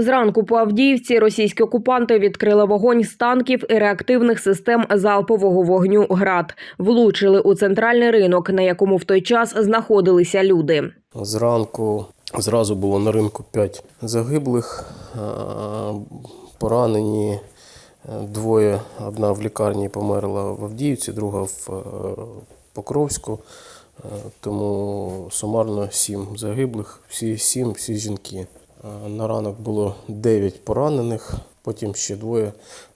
Зранку по Авдіївці російські окупанти відкрили вогонь з танків і реактивних систем залпового вогню «Град». Влучили у центральний ринок, на якому в той час знаходилися люди. Зранку зразу було на ринку 5 загиблих, поранені е, двоє. Одна в лікарні померла в Авдіївці, друга в е, Покровську. Е, Тому сумарно 7 загиблих, всі 7, всі жінки. Е, На ранок було 9 поранених, потім ще двоє.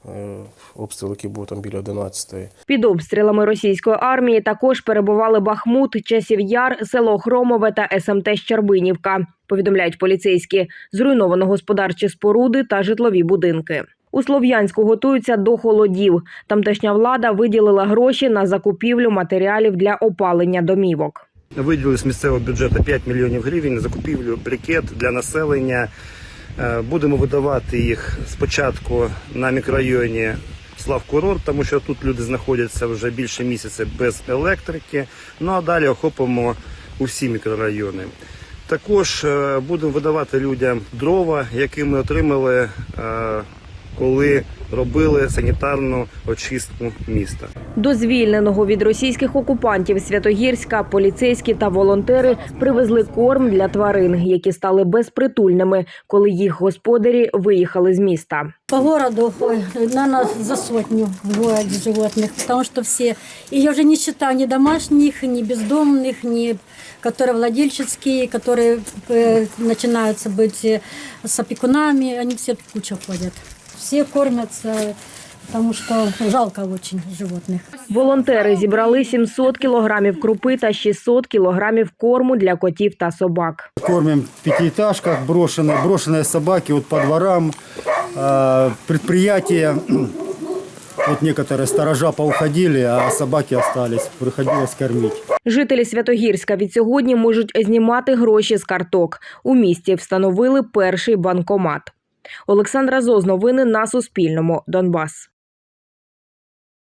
е, Обстріл, який був там біля 11-ї. Під обстрілами російської армії також перебували Бахмут, Часів Яр, село Хромове та СМТ Щербинівка. Повідомляють поліцейські. Зруйновано господарчі споруди та житлові будинки. У Слов'янську готуються до холодів. Тамтешня влада виділила гроші на закупівлю матеріалів для опалення домівок. Виділили з місцевого бюджету 5 мільйонів гривень на закупівлю брикет для населення. Е, Будемо видавати їх спочатку на мікрорайоні Славкурорт, тому що тут люди знаходяться вже більше місяця без електрики. Ну а далі охопимо усі мікрорайони. Також е, будемо видавати людям дрова, які ми отримали, е, коли робили санітарну очистку міста. До звільненого від російських окупантів Святогірська поліцейські та волонтери привезли корм для тварин, які стали безпритульними, коли їх господарі виїхали з міста. По городу, ой, наверное, за сотню воет животных, потому что все, и я уже не считаю ни домашних, ни бездомных, ни которые владельческие, которые э, начинаются быть э, с опекунами, они все в кучу ходят. Все кормятся, потому что жалко очень животных. Волонтери зібрали 700 кілограмів крупи та 600 кілограмів корму для котів та собак. Кормим в пятиэтажках брошенные, брошенные собаки вот по дворам, э, предприятия. Вот некоторые сторожа поуходили, а собаки остались. Приходилось кормить. Жителі Святогірська від сьогодні можуть знімати гроші з карток. У місті встановили перший банкомат. Олександра Зоз, новини на Суспільному. Донбас.